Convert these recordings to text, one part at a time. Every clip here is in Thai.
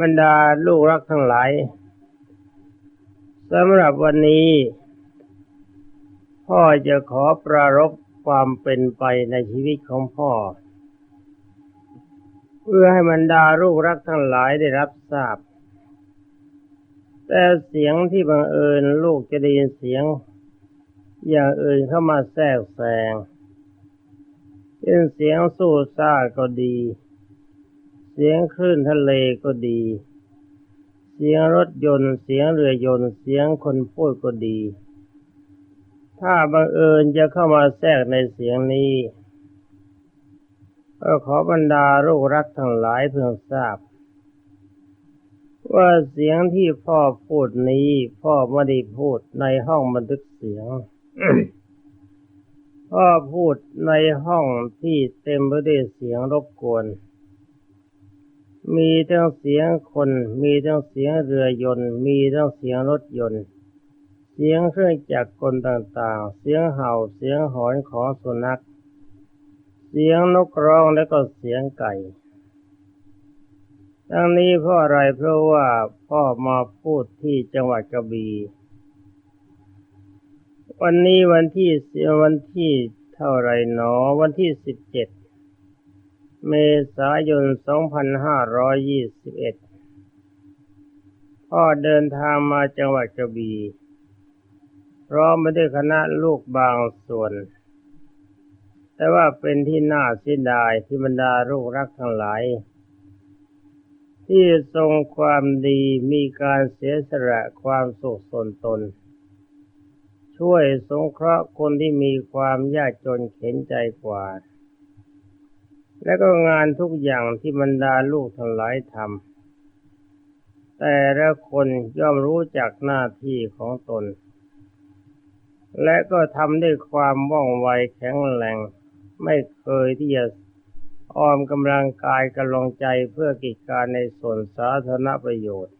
บรรดาลูกรักทั้งหลายสำหรับวันนี้ พ่อจะขอปรารบความเป็นไปในชีวิตของพ่อ เพื่อให้บรรดาลูกรักทั้งหลายได้รับทราบ แต่เสียงที่บังเอิญลูกจะได้ยินเสียง อย่างอื่นเข้ามาแทรกแซงเป็นเสียงสู้ซ่าก็ดีเสียงคลื่นทะเลก็ดี เสียงรถยนต์ เสียงเรือยนต์ เสียงคนพูดก็ดี ถ้าบังเอิญจะเข้ามาแทรกในเสียงนี้ก็ขอบรรดาลูกรักทั้งหลายเพื่อทราบ ว่าเสียงที่พ่อพูดนี้พ่อไม่ได้พูดในห้องบันทึกเสียง พ่อพูดในห้องที่เต็มไปด้วยเสียงรบกวน มีทั้งเสียงคน มีทั้งเสียงเรือยนต์ มีทั้งเสียงรถยนต์ เสียงเครื่องจักรกลต่างๆ เสียงเห่า เสียงหอนของสุนัข เสียงนกร้องและก็เสียงไก่ทั้งนี้เพราะอะไรเพราะว่าพ่อมาพูดที่จังหวัดกระบี่วันนี้วันที่วันที่เท่าไรหนอ วันที่สิบเจ็ด เมษายน 2521 พ่อเดินทางมาจังหวัดกระบี่พร้อมมาด้วยคณะลูกบางส่วน แต่ว่าเป็นที่น่าเสียดายที่บรรดาลูกรักทั้งหลาย ที่ทรงความดีมีการเสียสละความสุขส่วนตน ช่วยสงเคราะห์คนที่มีความยากจนเข็นใจกว่า และก็งานทุกอย่างที่บรรดาลูกทั้งหลายทำแต่ละคนย่อมรู้จักหน้าที่ของตน และก็ทำด้วยความว่องไวแข็งแรงไม่เคยที่จะออมกำลังกายกำลังใจเพื่อกิจการในส่วนสาธารณประโยชน์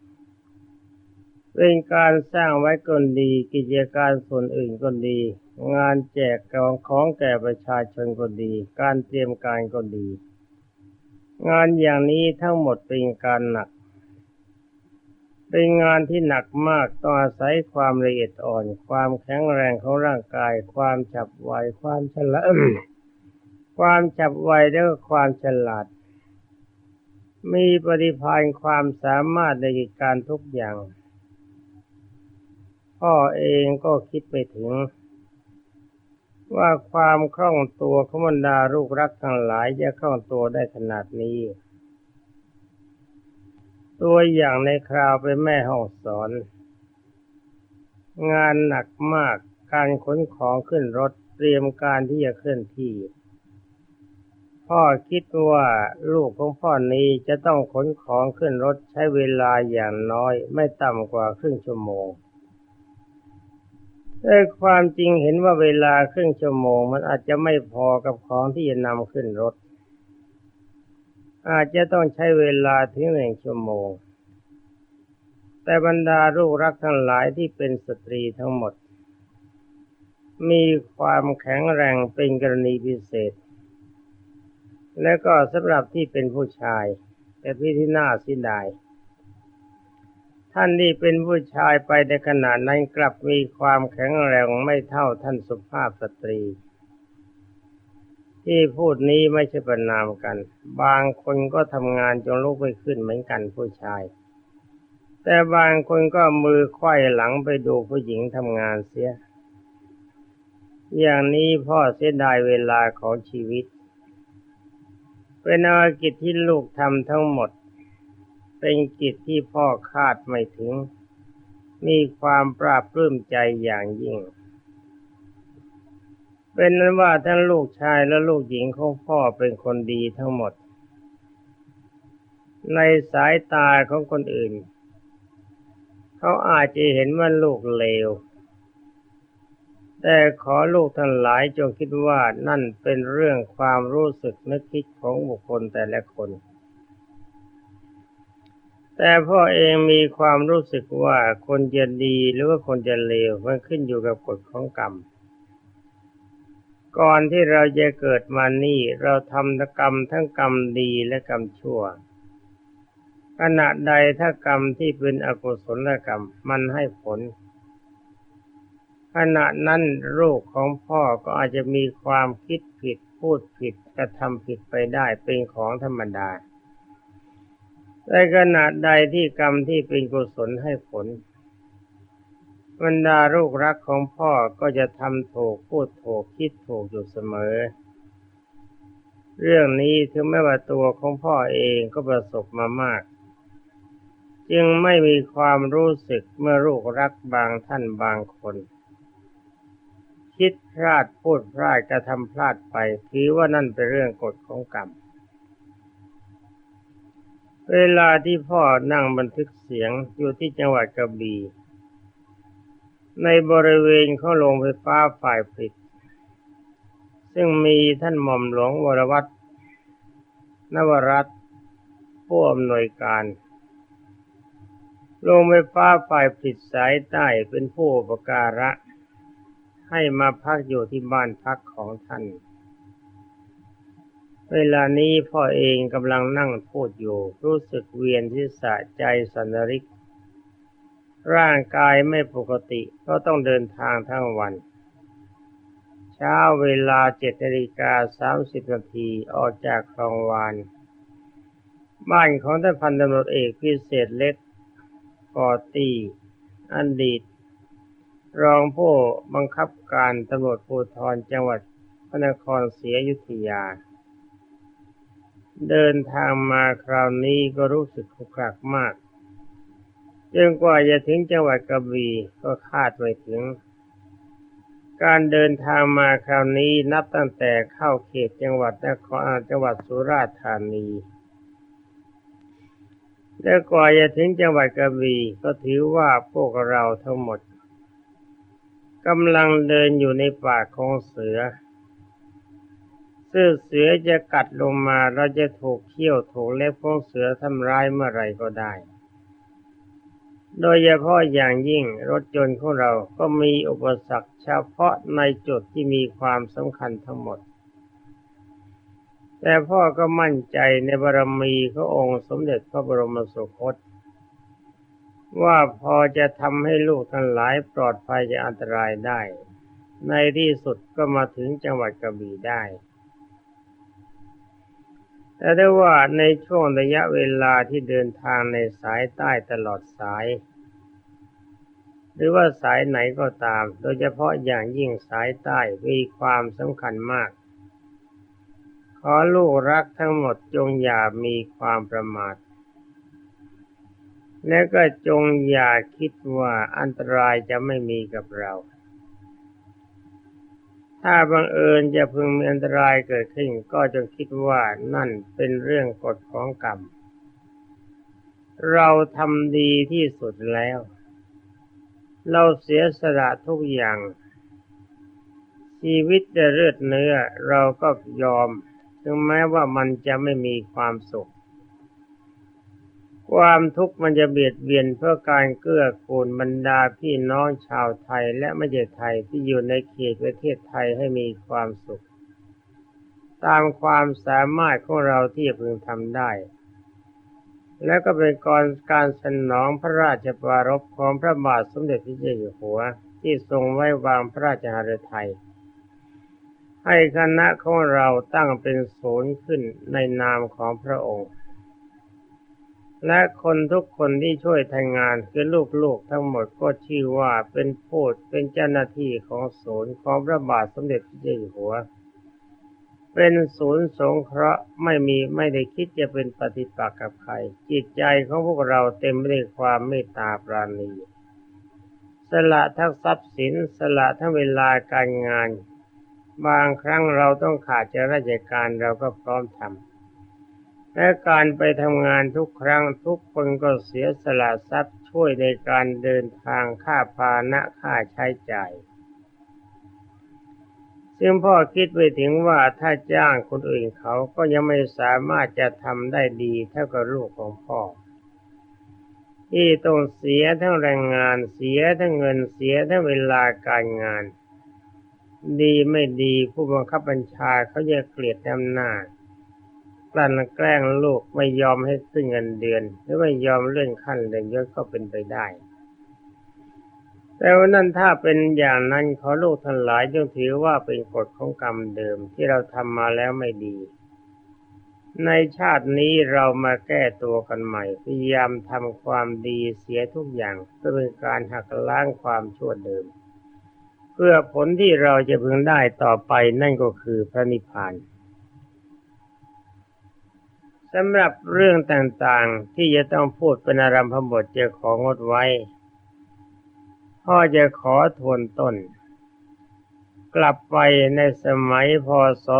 เป็นการสร้างไว้ก็ดี กิจการส่วนอื่นก็ดี งานแจกของของแก่ประชาชนก็ดี การเตรียมการก็ดี งานอย่างนี้ทั้งหมดเป็นการหนัก เป็นงานที่หนักมากต้องอาศัยความละเอียดอ่อน ความแข็งแรงของร่างกาย ความฉับไวความฉลาดความฉับไวและก็ความฉลาด มีปฏิภาณความสามารถในกิจการทุกอย่าง พ่อเองก็คิดไปถึง ว่าความคล่องตัวของบรรดาลูกรักทั้งหลายจะคล่องตัวได้ขนาดนี้ ตัวอย่างในคราวเป็นแม่ห้องสอน งานหนักมากการขนของขึ้นรถเตรียมการที่จะเคลื่อนที่ พ่อคิดว่าลูกของพ่อนี้จะต้องขนของขึ้นรถใช้เวลาอย่างน้อย ไม่ต่ำกว่าครึ่งชั่วโมง แต่ความจริงเห็นว่าเวลาครึ่งชั่วโมง มันอาจจะไม่พอกับของที่จะนำขึ้นรถ อาจจะต้องใช้เวลาถึงหนึ่งชั่วโมง แต่บรรดาลูกรักทั้งหลายที่เป็นสตรีทั้งหมด มีความแข็งแรงเป็นกรณีพิเศษ และก็สำหรับที่เป็นผู้ชาย แต่พี่ที่น่าเสียดาย ท่านที่เป็นผู้ชายไปในขณะนั้นกลับมีความแข็งแรงไม่เท่าท่านสุภาพสตรี ที่พูดนี้ไม่ใช่ประนามกัน บางคนก็ทำงานจนลุกไม่ขึ้นเหมือนกันผู้ชาย แต่บางคนก็มือไขว้หลังไปดูผู้หญิงทำงานเสีย อย่างนี้พ่อเสียดายเวลาของชีวิตเป็นอากิจที่ลูกทำทั้งหมด เป็นกิจที่พ่อคาดไม่ถึง มีความปราบปลื้มใจอย่างยิ่ง เป็นนั้นว่าทั้งลูกชายและลูกหญิงของพ่อเป็นคนดีทั้งหมด ในสายตาของคนอื่น เขาอาจจะเห็นว่าลูกเลวแต่ขอลูกทั้งหลายจงคิดว่านั่นเป็นเรื่องความรู้สึกนึกคิดของบุคคลแต่ละคน แต่พ่อเองมีความรู้สึกว่าคนจะดีหรือว่าคนจะเลวมันขึ้นอยู่กับกฎของกรรม ก่อนที่เราจะเกิดมานี่ เราทำกรรมทั้งกรรมดีและกรรมชั่ว ขณะใดถ้ากรรมที่เป็นอกุศลกรรมมันให้ผล ขณะนั้นลูกของพ่อก็อาจจะมีความคิดผิดพูดผิดกระทำผิดไปได้เป็นของธรรมดา ในขณะใดที่กรรมที่เป็นกุศลให้ผลบรรดาลูกรักของพ่อก็จะทำถูกพูดถูกคิดถูกอยู่เสมอ เรื่องนี้ถึงแม้ว่าตัวของพ่อเองก็ประสบมามาก จึงไม่มีความรู้สึกเมื่อลูกรักบางท่านบางคน คิดพลาดพูดพลาดกระทำพลาดไปถือว่านั่นเป็นเรื่องกฎของกรรม เวลาที่พ่อนั่งบันทึกเสียงอยู่ที่จังหวัดกระบี่ในบริเวณเของโรงไฟฟ้าฝ่ายผลิตซึ่งมีท่านหม่อมหลวงวรวัตรนวรัตผู้อำนวยการโรงไฟฟ้าฝ่ายผลิตสายใต้เป็นผู้ประการะ ให้มาพักอยู่ที่บ้านพักของท่าน เวลานี้พ่อเองกำลังนั่งพูดอยู่ รู้สึกเวียนที่สะใจสันนริก ร่างกายไม่ปกติก็ต้องเดินทางทั้งวัน เช้าเวลาเจ็ดนาฬิกาสามสิบนาทีออกจากคลองวาน บ้านของท่านพันตำรวจเอกพิเศษเล็กกอตีอันดีต รองผู้บังคับการตำรวจภูธรจังหวัดพระนครศรีอยุธยา เดินทางมาคราวนี้ก็รู้สึกขรุกขลักมากจนกว่าจะถึงจังหวัดกระบี่ก็คาดไม่ถึง การเดินทางมาคราวนี้นับตั้งแต่เข้าเขตจังหวัดนครจังหวัดสุราษฎร์ธานีและกว่าจะถึงจังหวัดกระบี่ก็ถือว่าพวกเราทั้งหมดกำลังเดินอยู่ในป่าของเสือ เสือจะกัดลงมาเราจะถูกเขี้ยวถูกเล็บของเสือทำร้ายเมื่อไรก็ได้ โดยเฉพาะอย่างยิ่งรถยนต์ของเราก็มีอุปสรรคเฉพาะในจุดที่มีความสำคัญทั้งหมด แต่พ่อก็มั่นใจในบารมีขององค์สมเด็จพระบรมสุคต ว่าพอจะทำให้ลูกทั้งหลายปลอดภัยจากอันตรายได้ ในที่สุดก็มาถึงจังหวัดกระบี่ได้ แต่ได้ว่าในช่วงระยะเวลาที่เดินทางในสายใต้ตลอดสาย หรือว่าสายไหนก็ตาม โดยเฉพาะอย่างยิ่งสายใต้มีความสำคัญมาก ขอลูกรักทั้งหมดจงอย่ามีความประมาท และก็จงอย่าคิดว่าอันตรายจะไม่มีกับเรา ถ้าบังเอิญจะพึงมีอันตรายเกิดขึ้น ก็จงคิดว่านั่นเป็นเรื่องกฎของกรรม เราทำดีที่สุดแล้ว เราเสียสละทุกอย่าง ชีวิตจะเลือดเนื้อเราก็ยอม ถึงแม้ว่ามันจะไม่มีความสุข ความทุกข์มันจะเบียดเบียนเพื่อการเกื้อกูลบรรดาพี่น้องชาวไทยและไม่ใช่ไทยที่อยู่ในเขตประเทศไทยให้มีความสุข ตามความสามารถของเราที่พึงทำได้ และก็เป็นกรการสนองพระราชปรารภของพระบาทสมเด็จพระเจ้าอยู่หัว ที่ทรงไว้วางพระราชหฤทัยให้คณะของเราตั้งเป็นศูนย์ขึ้นในนามของพระองค์ และคนทุกคนที่ช่วยทำงานคือลูกๆทั้งหมดก็ชื่อว่าเป็นผู้เป็นเจ้าหน้าที่ของศูนย์ของพระบาทสมเด็จพระเจ้าอยู่หัว เป็นศูนย์สงเคราะห์ไม่มีไม่ได้คิดจะเป็นปฏิปักษ์กับใคร จิตใจของพวกเราเต็มไปด้วยความเมตตาปราณีสละทั้งทรัพย์สินสละทั้งเวลาการงาน บางครั้งเราต้องขาดจากราชการเราก็พร้อมทำ และการไปทำงานทุกครั้งทุกคนก็เสียสละทรัพย์ช่วยในการเดินทางค่าพาหนะค่าใช้จ่ายซึ่งพ่อคิดไปถึงว่าถ้าจ้างคนอื่นเขาก็ยังไม่สามารถจะทำได้ดีเท่ากับลูกของพ่อ ที่ต้องเสียทั้งแรงงานเสียทั้งเงินเสียทั้งเวลาการงาน ดีไม่ดีผู้บังคับบัญชาเขาจะเกลียดอำนาจ กลั่นแกล้งลูกไม่ยอมให้ขึ้นเงินเดือน หรือไม่ยอมเลื่อนขั้นเลื่อนยศก็เป็นไปได้ แต่ว่านั่นถ้าเป็นอย่างนั้นขอลูกทั้งหลายจงถือว่าเป็นกฎของกรรมเดิมที่เราทำมาแล้วไม่ดี ในชาตินี้เรามาแก้ตัวกันใหม่พยายามทำความดีเสียทุกอย่างเพื่อเป็นการหักล้างความชั่วเดิม เพื่อผลที่เราจะพึงได้ต่อไปนั่นก็คือพระนิพพาน สำหรับเรื่องต่างๆ ที่จะต้องพูดเป็นอารัมพบทจะของดไว้ พ่อจะขอทวนต้น กลับไปในสมัยพศ 2520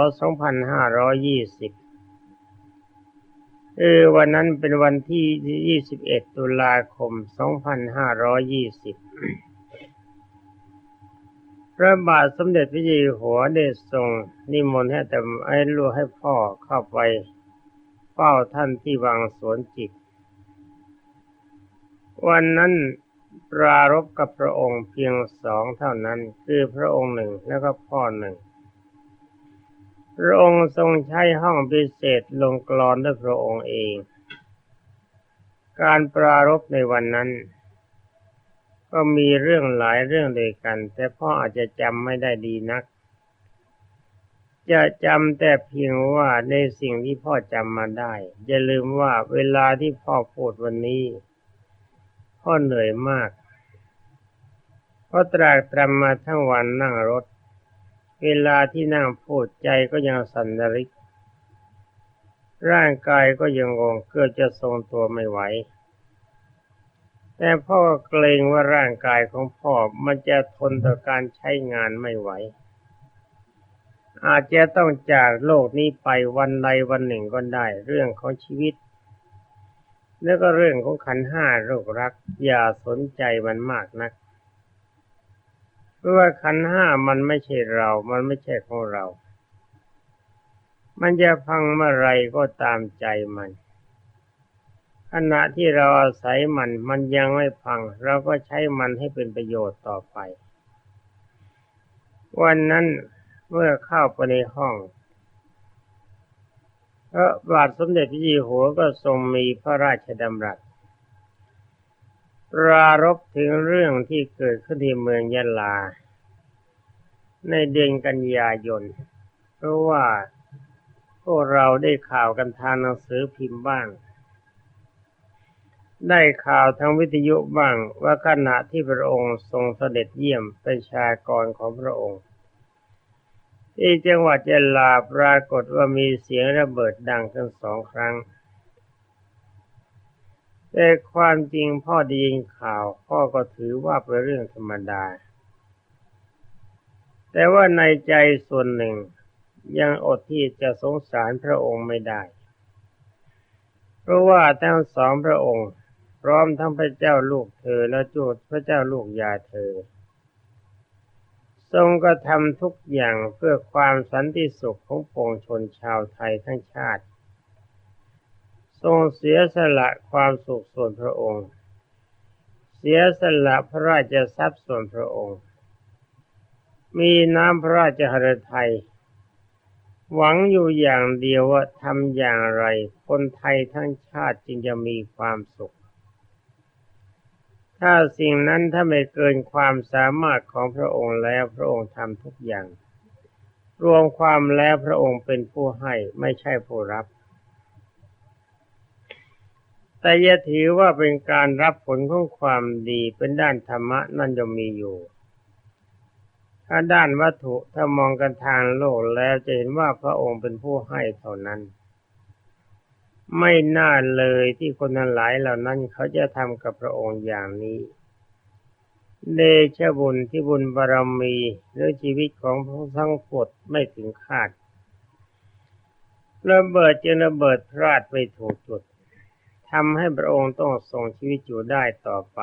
เออวันนั้นเป็นวันที่ 21 ตุลาคม 2520 พระบาทสมเด็จพระเจ้าอยู่หัวได้ทรงนิมนต์ให้แต่ให้ลูกให้พ่อเข้าไป เฝ้าท่านที่วังสวนจิต วันนั้นปรารบกับพระองค์เพียงสองเท่านั้น คือพระองค์หนึ่งแล้วก็พ่อหนึ่ง พระองค์ทรงใช้ห้องพิเศษลงกรอนด้วยพระองค์เอง การปรารบในวันนั้น ก็มีเรื่องหลายเรื่องด้วยกัน แต่พ่ออาจจะจำไม่ได้ดีนัก จะจำแต่เพียงว่าในสิ่งที่พ่อจำมาได้ อย่าลืมว่าเวลาที่พ่อพูดวันนี้ พ่อเหนื่อยมากเพราะตรากตรำมาทั้งวันนั่งรถ เวลาที่นั่งพูดใจก็ยังสั่นริก ร่างกายก็ยังงงเกือบจะทรงตัวไม่ไหว แต่พ่อเกรงว่าร่างกายของพ่อมันจะทนต่อการใช้งานไม่ไหว อาจจะต้องจากโลกนี้ไปวันใดวันหนึ่งก็ได้ เรื่องของชีวิต แล้วก็เรื่องของขันห้าโรครัก อย่าสนใจมันมากนัก เพราะว่าขันห้ามันไม่ใช่เรา มันไม่ใช่ของเรา มันจะพังเมื่อไรก็ตามใจมันขณะที่เราอาศัยมันมันยังไม่พัง เราก็ใช้มันให้เป็นประโยชน์ต่อไป วันนั้น เมื่อเข้าไปในห้องพระบาทสมเด็จพระเจ้าอยู่หัวก็ทรงมีพระราชดำรัสปรารบถึงเรื่องที่เกิดขึ้นที่เมืองยะลา ในเดือนกันยายน เพราะว่าพวกเราได้ข่าวกันทางหนังสือพิมพ์บ้าง ได้ข่าวทางวิทยุบ้างว่าขณะที่พระองค์ทรงเสด็จเยี่ยมประชากรของพระองค์ ที่จังหวัดยะลาปรากฏว่ามีเสียงระเบิดดังทั้งสองครั้ง แต่ความจริงพ่อได้ยินข่าว พ่อก็ถือว่าเป็นเรื่องธรรมดา แต่ว่าในใจส่วนหนึ่ง ยังอดที่จะสงสารพระองค์ไม่ได้ เพราะว่าทั้งสองพระองค์ พร้อมทั้งพระเจ้าลูกเธอและจูดพระเจ้าลูกยาเธอ ทรงกระทำทุกอย่างเพื่อความสันติสุขของปวงชนชาวไทยทั้งชาติ ทรงเสียสละความสุขส่วนพระองค์ เสียสละพระราชทรัพย์ส่วนพระองค์ มีน้ำพระราชหฤทัยหวังอยู่อย่างเดียวว่าทำอย่างไร คนไทยทั้งชาติจึงจะมีความสุข ถ้าสิ่งนั้นถ้าไม่เกินความสามารถของพระองค์แล้วพระองค์ทำทุกอย่าง รวมความแล้วพระองค์เป็นผู้ให้ไม่ใช่ผู้รับ แต่อย่าถือว่าเป็นการรับผลของความดีเป็นด้านธรรมะนั่นจะมีอยู่ ถ้าด้านวัตถุถ้ามองกันทางโลกแล้วจะเห็นว่าพระองค์เป็นผู้ให้เท่านั้น ไม่น่าเลยที่คนทั้งหลายเหล่านั้นเขาจะทำกับพระองค์อย่างนี้เดชบุญที่บุญบารมีหรือชีวิตของพระทั้งปวดไม่ถึงคาดระเบิดจึงระเบิดพลาดไปถูกจุดทำให้พระองค์ต้องทรงชีวิตอยู่ได้ต่อไป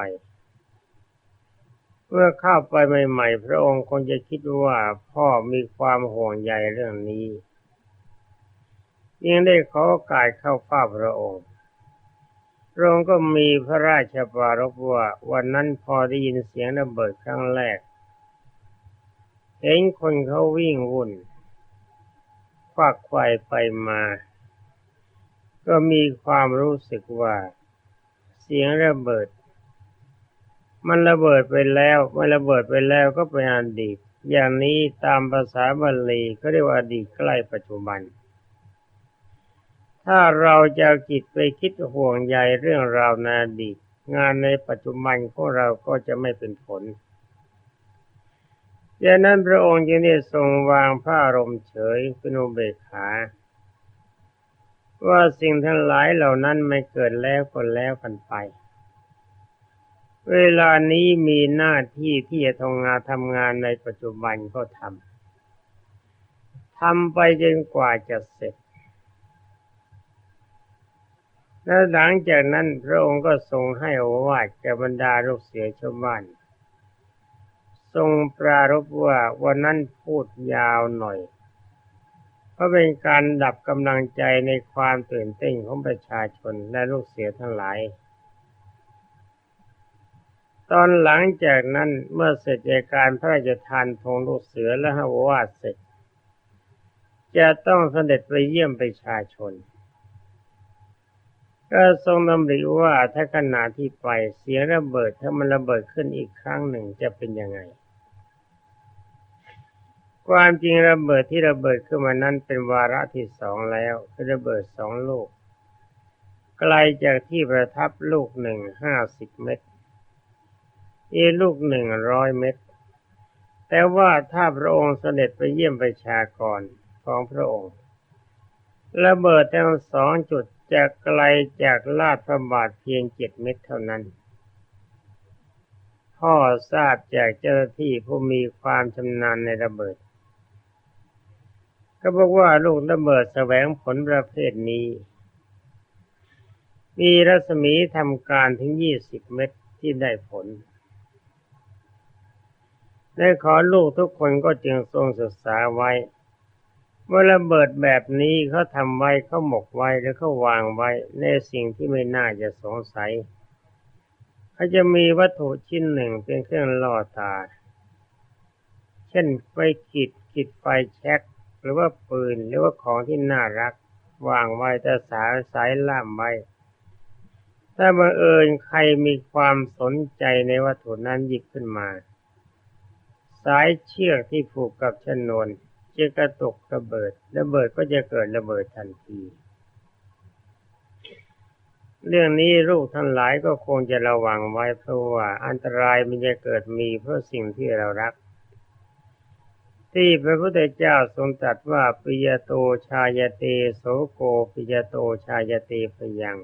เมื่อเข้าไปใหม่ ๆ พระองค์คงจะคิดว่าพ่อมีความห่วงใยเรื่องนี้ ยังได้ขอกาสเข้าฝ้าพระองค์พระองค์ก็มีพระราชปารภว่าวันนั้นพอได้ยินเสียงระเบิดครั้งแรก เห็นคนเขาวิ่งวุ่นควักไขว่ไปมา ก็มีความรู้สึกว่า เสียงระเบิด มันระเบิดไปแล้วมันระเบิดไปแล้วก็เป็นอดีต อย่างนี้ตามภาษาบาลีเขาเรียกว่าอดีตใกล้ปัจจุบัน ถ้าเราจะจิตไปคิดห่วงใยเรื่องราวในอดีตงานในปัจจุบันของเราก็จะไม่เป็นผลดังนั้นพระองค์จึงได้ทรงวางผ้ารมเฉยเป็นอุเบกขา ว่าสิ่งทั้งหลายเหล่านั้นไม่เกิดแล้วก็แล้วกันไป เวลานี้มีหน้าที่ที่จะทำงานทำงานในปัจจุบันก็ทำทำไปจนกว่าจะเสร็จ แล้วหลังจากนั้นพระองค์ก็ทรงให้โอวาทแก่บรรดาลูกเสือชาวบ้าน ทรงปรารภว่าวันนั้นพูดยาวหน่อย เพราะเป็นการดับกำลังใจในความตื่นเต้นของประชาชนและลูกเสือทั้งหลาย ตอนหลังจากนั้นเมื่อเสร็จจากการพระราชทานธงลูกเสือและห้โอวาทเสร็จ จะต้องเสด็จไปเยี่ยมประชาชน ก็ทรงดำริว่าถ้าขณะที่ไปเสียงระเบิดถ้ามันระเบิดขึ้นอีกครั้งหนึ่งจะเป็นยังไง ความจริงระเบิดที่ระเบิดขึ้นมานั้นเป็นวาระที่สองแล้วคือระเบิดสองลูกไกลจากที่ประทับลูกหนึ่งห้าสิบเมตรอีลูกหนึ่งร้อยเมตร แต่ว่าถ้าพระองค์เสด็จไปเยี่ยมประชากรของพระองค์ ระเบิดทั้งสองจุด จะไกลจากลาดพระบาทเพียงเจ็ดเมตรเท่านั้น พ่อทราบจากเจ้าหน้าที่ผู้มีความชำนาญในระเบิด ก็บอกว่าลูกระเบิดแสวงผลประเภทนี้ มีรัศมีทำการถึงยี่สิบเมตรที่ได้ผลได้ขอลูกทุกคนก็จึงทรงศึกษาไว้ เมื่อระเบิดแบบนี้เขาทำไว้เขาหมกไว้หรือเขาวางไว้ในสิ่งที่ไม่น่าจะสงสัยเขาจะมีวัตถุชิ้นหนึ่งเป็นเครื่องล่อตา เช่นไฟขีดขีดไฟแช็กหรือว่าปืนหรือว่าของที่น่ารัก วางไว้แต่สายสายล่ามไว้ถ้าบังเอิญใครมีความสนใจในวัตถุนั้นหยิบขึ้นมา สายเชือกที่ผูกกับชนวน จะกระตกระเบิด ระเบิดก็จะเกิดระเบิดทันที เรื่องนี้ลูกทั้งหลายก็คงจะระวังไว้เพราะว่าอันตรายมันจะเกิดมีเพราะสิ่งที่เรารัก ที่พระพุทธเจ้าทรงตรัสว่าปิยโตชายเตโสโกปิยโตชายเตพยัง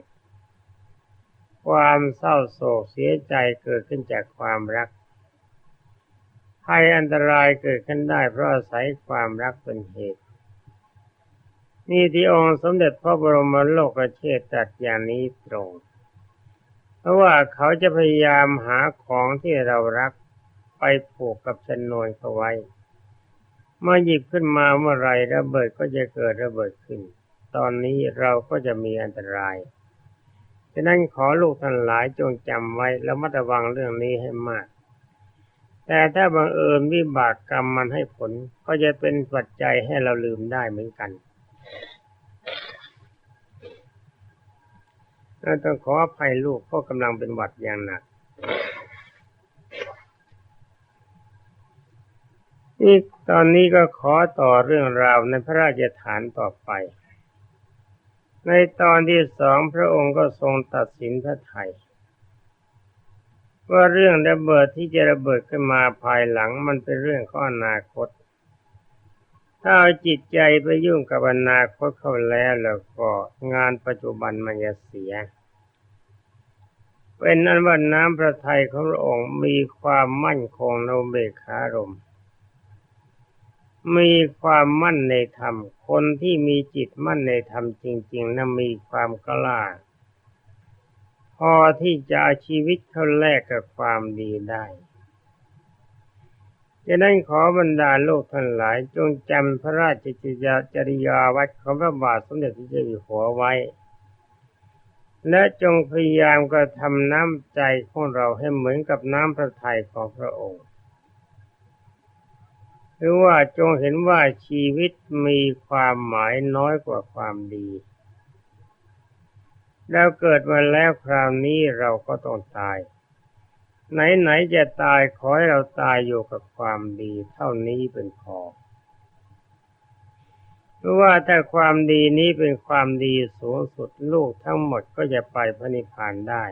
ความเศร้าโศกเสียใจเกิดขึ้นจากความรัก ภัยอันตรายเกิดขึ้นได้เพราะอาศัยความรักเป็นเหตุ นี่ที่องค์สมเด็จพระบรมโลกเชษตรัสอย่างนี้ตรง เพราะว่าเขาจะพยายามหาของที่เรารักไปผูกกับชนวนเขาไว้ เมื่อหยิบขึ้นมาเมื่อไรระเบิดก็จะเกิดระเบิดขึ้น ตอนนี้เราก็จะมีอันตรายฉะนั้นขอลูกท่านหลายจงจำไว้แล้วมัดระวังเรื่องนี้ให้มาก แต่ถ้าบังเอิญวิบากกรรมมันให้ผล ก็จะเป็นปัจจัยให้เราลืมได้เหมือนกันเราต้องขออภัยลูกพราะกำลังเป็นหวัดอย่างหนัก นี่ตอนนี้ก็ขอต่อเรื่องราวในพระราชฐานต่อไป ในตอนที่สองพระองค์ก็ทรงตัดสินพระไทย ว่าเรื่องระเบิดที่จะระเบิดขึ้นมาภายหลังมันเป็นเรื่องของอนาคต ถ้าเอาจิตใจไปยุ่งกับอนาคตเข้าแล้วแล้วก็งานปัจจุบันมันจะเสีย เป็นนั้นว่าน้ำพระทัยของพระองค์มีความมั่นคงในเบกขารมมีความมั่นในธรรม คนที่มีจิตมั่นในธรรมจริง ๆนั้นมีความกล้า พอที่จะเอาชีวิตเข้าแลกกับความดีได้ดังนั้นขอบรรดาโลกทั้งหลาย จงจำพระราชจริยาวัดของพระบาทสมเด็จพระเจ้าอยู่หัวไว้ และจงพยายามกระทำน้ำใจของเราให้เหมือนกับน้ำพระทัยของพระองค์ หรือว่าจงเห็นว่าชีวิตมีความหมายน้อยกว่าความดี เราเกิดมาแล้วคราวนี้เราก็ต้องตาย ไหนๆจะตายขอให้เราตายอยู่กับความดี เท่านี้เป็นพอเพราะว่าถ้าความดีนี้เป็นความดีสูงสุดลูกทั้งหมดก็จะไปพระนิพพานได้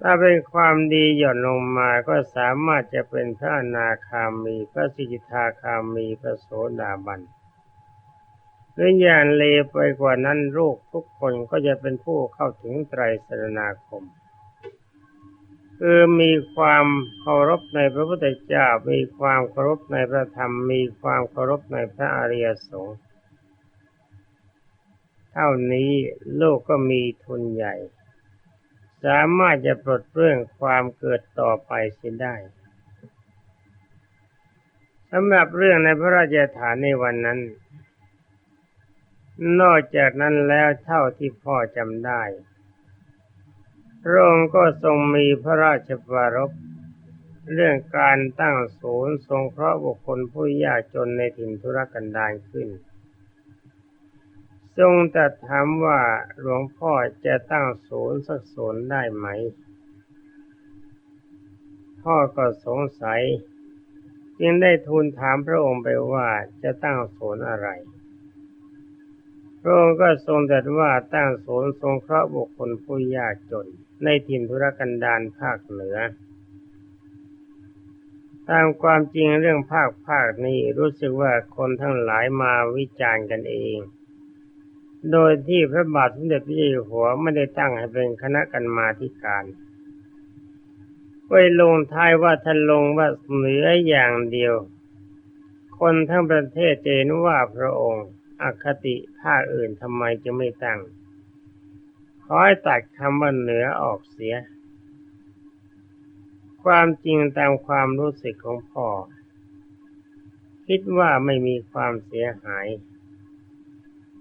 ถ้าเป็นความดีหย่อนลงมาก็สามารถจะเป็นพระนาคามี พระสิกิทาคามี พระโสดาบัน หรืออย่างเลวไปกว่านั้นลูกทุกคนก็จะเป็นผู้เข้าถึงไตรสรณาคม คือมีความเคารพในพระพุทธเจ้า มีความเคารพในพระธรรม มีความเคารพในพระอริยสงฆ์เท่านี้โลกก็มีทุนใหญ่ สามารถจะปลดเปลื้องความเกิดต่อไปเสียได้สำหรับเรื่องในพระราชฐานในวันนั้น นอกจากนั้นแล้วเท่าที่พ่อจำได้ พระองค์ก็ทรงมีพระราชปรารภเรื่องการตั้งศูนย์ทรงเคราะห์บุคคลผู้ยากจนในถิ่นธุรกันดารขึ้น ทรงตรัสถามว่าหลวงพ่อจะตั้งศูนย์สักศูนย์ได้ไหม พ่อก็สงสัย จึงได้ทูลถามพระองค์ไปว่าจะตั้งศูนย์อะไร พระองค์ก็ทรงตรัสว่าตั้งศูนย์ทรงเคราะห์บุคคลผู้ยากจน ในถิ่นธุรกันดารภาคเหนือ ตามความจริงเรื่องภาคภาคนี้รู้สึกว่าคนทั้งหลายมาวิจารณ์กันเอง โดยที่พระบาทสมเด็จพระเจ้าอยู่หัวไม่ได้ตั้งให้เป็นคณะกรรมาธิการไปลงท้ายว่าท่านลงว่าเหนืออย่างเดียว คนทั้งประเทศเจนว่าพระองค์ อคติภาคอื่นทำไมจะไม่ตั้งขอให้ตัดคำว่าเหนือออกเสีย ความจริงตามความรู้สึกของพ่อ คิดว่าไม่มีความเสียหาย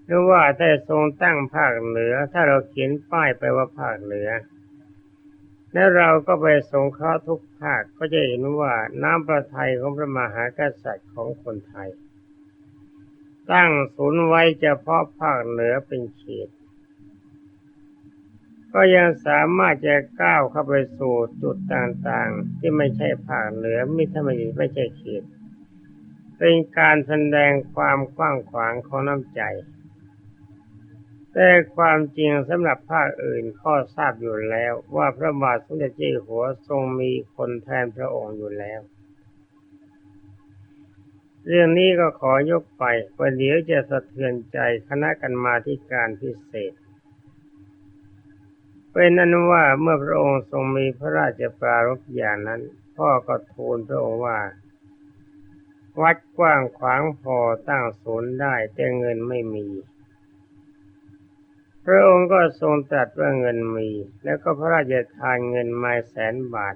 หรือว่าถ้าทรงตั้งภาคเหนือ ถ้าเราเขียนป้ายไปว่าภาคเหนือ แล้วเราก็ไปสงเคราะห์ทุกภาคก็จะเห็นว่าน้ำประทัยของพระมหากษัตริย์ของคนไทย ตั้งศูนย์ไว้เฉพาะภาคเหนือเป็นเขต ก็ยังสามารถจะก้าวเข้าไปสู่จุดต่างๆ ที่ไม่ใช่ภาคเหนือไม่ทำไมไม่ใช่เขต เป็นการแสดงความกว้างขวางของน้ำใจ แต่ความจริงสำหรับภาคอื่นข้อทราบอยู่แล้วว่าพระบาทสมเด็จเจ้าหัวทรงมีคนแทนพระองค์อยู่แล้ว เรื่องนี้ก็ขอยกไปประเดี๋ยวจะสะเทือนใจคณะกรรมาธิการพิเศษ เป็นนั้นว่าเมื่อพระองค์ทรงมีพระราชปรารภอย่างนั้น พ่อก็ทูลพระองค์ว่า วัดกว้างขวางพอตั้งศูนย์ได้แต่เงินไม่มี พระองค์ก็ทรงตรัสว่าเงินมี แล้วก็พระราชทานเงินมาแสนบาท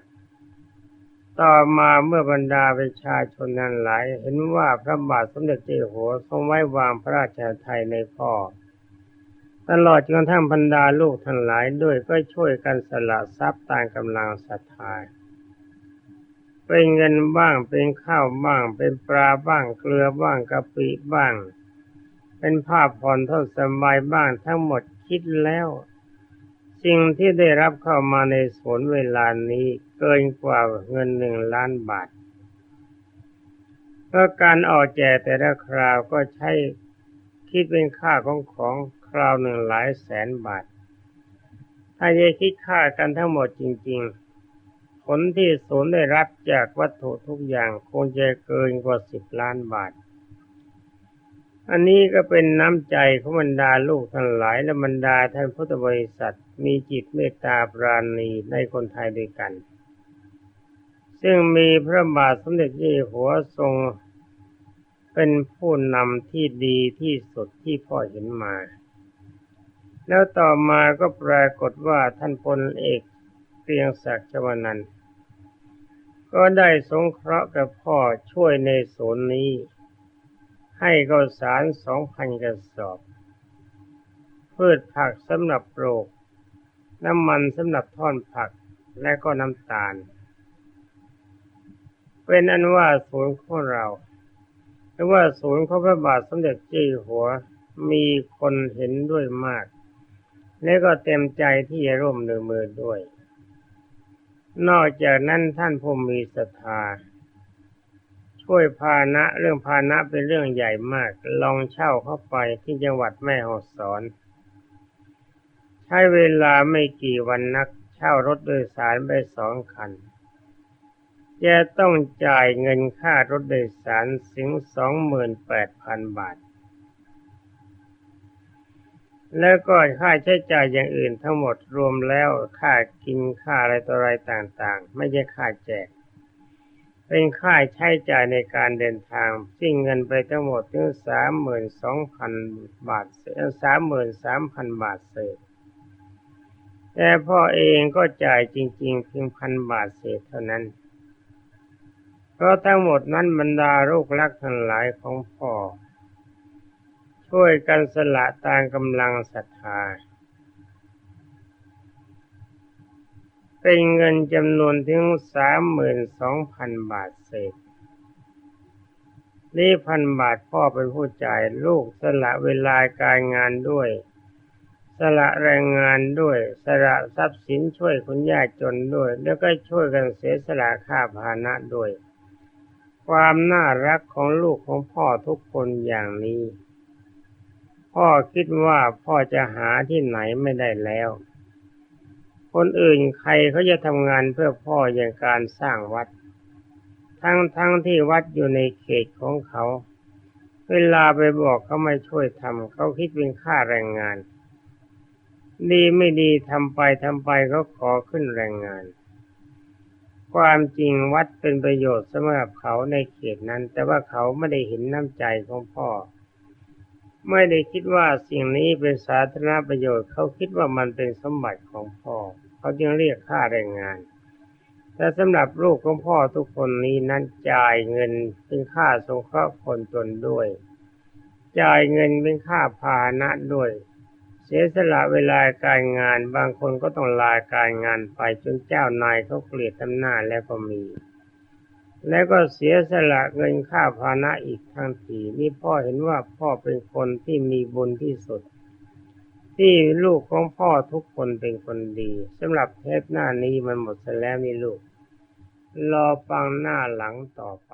ต่อมาเมื่อบรรดาประชาชนนั้นหลาย เห็นว่าพระบาทสมเด็จเจ้าหัวทรงไว้วางพระราชทายในพ่อ ตลอดจนกระทั่งบรรดาลูกทั้งหลายด้วยก็ช่วยกันสละทรัพย์ตามกำลังศรัทธาเป็นเงินบ้างเป็นข้าวบ้าง เป็นปลาบ้างเกลือบ้างกะปิบ้าง เป็นผ้าผ่อนทนสบายบ้างทั้งหมดคิดแล้วสิ่งที่ได้รับเข้ามาในสวนเวลานี้ เกินกว่าเงินหนึ่งล้านบาท เพราะการออกแจกแต่ละคราวก็ใช้คิดเป็นค่าของของคราวหนึ่งหลายแสนบาท ถ้าจะคิดค่ากันทั้งหมดจริง ๆ ผลที่ศูนย์ได้รับจากวัตถุทุกอย่างคงจะเกินกว่าสิบล้านบาท อันนี้ก็เป็นน้ำใจของบรรดาลูกทั้งหลายและบรรดาท่านพุทธบริษัทมีจิตเมตตาปราณีในคนไทยด้วยกัน ซึ่งมีพระบาทสมเด็จเจ้าอยู่หัวทรงเป็นผู้นำที่ดีที่สุดที่พ่อเห็นมา แล้วต่อมาก็ปรากฏว่าท่านพลเอกเกรียงศักดิ์ชวนันท์ก็ได้สงเคราะห์กับพ่อช่วยในศูนย์นี้ ให้ข้าวสารสองพันกระสอบ พืชผักสำหรับปลูก น้ำมันสำหรับทอดผักและก็น้ำตาล เป็นอันว่าศูนย์ของเราหรือว่าศูนย์ของพระบาทสมเด็จเจ้าอยู่หัวมีคนเห็นด้วยมาก แล้วก็เต็มใจที่จะร่วมมือมือด้วย นอกจากนั้นท่านผู้มีศรัทธาช่วยพานะเรื่องพานะเป็นเรื่องใหญ่มาก ลองเช่าเข้าไปที่จังหวัดแม่ฮ่องสอน ใช้เวลาไม่กี่วันนัก เช่ารถโดยสารไปสองคัน จะต้องจ่ายเงินค่ารถโดยสารถึงสองหมื่นแปดพันบาท แล้วก็ค่าใช้จ่ายอย่างอื่นทั้งหมดรวมแล้วค่ากินค่าอะไรต่ออะไรต่างๆ ไม่ใช่ค่าแจก เป็นค่าใช้จ่ายในการเดินทางสิ้นเงินไปทั้งหมดถึงสามหมื่นสองพันบาทสามหมื่นสามพันบาทเศษแต่พ่อเองก็จ่ายจริง ๆ เพียงพันบาทเศษเท่านั้น เพราะทั้งหมดนั้นบรรดาลูกรักทั้งหลายของพ่อ ช่วยกันสละตามกำลังศรัทธาเป็นเงินจำนวนถึงสามหมื่นสองพันบาทเศษนี่พันบาทพ่อเป็นผู้จ่ายลูกสละเวลาการงานด้วย สละแรงงานด้วย สละทรัพย์สินช่วยคนยากจนด้วย แล้วก็ช่วยกันเสียสละค่าพานะด้วย ความน่ารักของลูกของพ่อทุกคนอย่างนี้ พ่อคิดว่าพ่อจะหาที่ไหนไม่ได้แล้ว คนอื่นใครเขาจะทำงานเพื่อพ่ออย่างการสร้างวัด ทั้งทั้งที่วัดอยู่ในเขตของเขา เวลาไปบอกเขาไม่ช่วยทำเขาคิดเป็นค่าแรงงาน ดีไม่ดีทำไปทำไปเขาขอขึ้นแรงงาน ความจริงวัดเป็นประโยชน์สำหรับเขาในเขตนั้น แต่ว่าเขาไม่ได้เห็นน้ำใจของพ่อ ไม่ได้คิดว่าสิ่งนี้เป็นสาธารณประโยชน์เขาคิดว่ามันเป็นสมบัติของพ่อ เขาจึงเรียกค่าแรงงานแต่สำหรับลูกของพ่อทุกคนนี้นั้นจ่ายเงินเป็นค่าสงเคราะห์คนจนด้วย จ่ายเงินเป็นค่าพาหนะด้วย เสียสละเวลาการงาน บางคนก็ต้องลาการงานไปจนเจ้านายเขาเกลียดทำหน้าแล้วก็มี แล้วก็เสียสละเงินค่าพานะอีกทั้งทีนี่พ่อเห็นว่าพ่อเป็นคนที่มีบุญที่สุด ที่ลูกของพ่อทุกคนเป็นคนดีสำหรับเทปหน้านี้มันหมดแล้วนี่ลูก รอฟังหน้าหลังต่อไป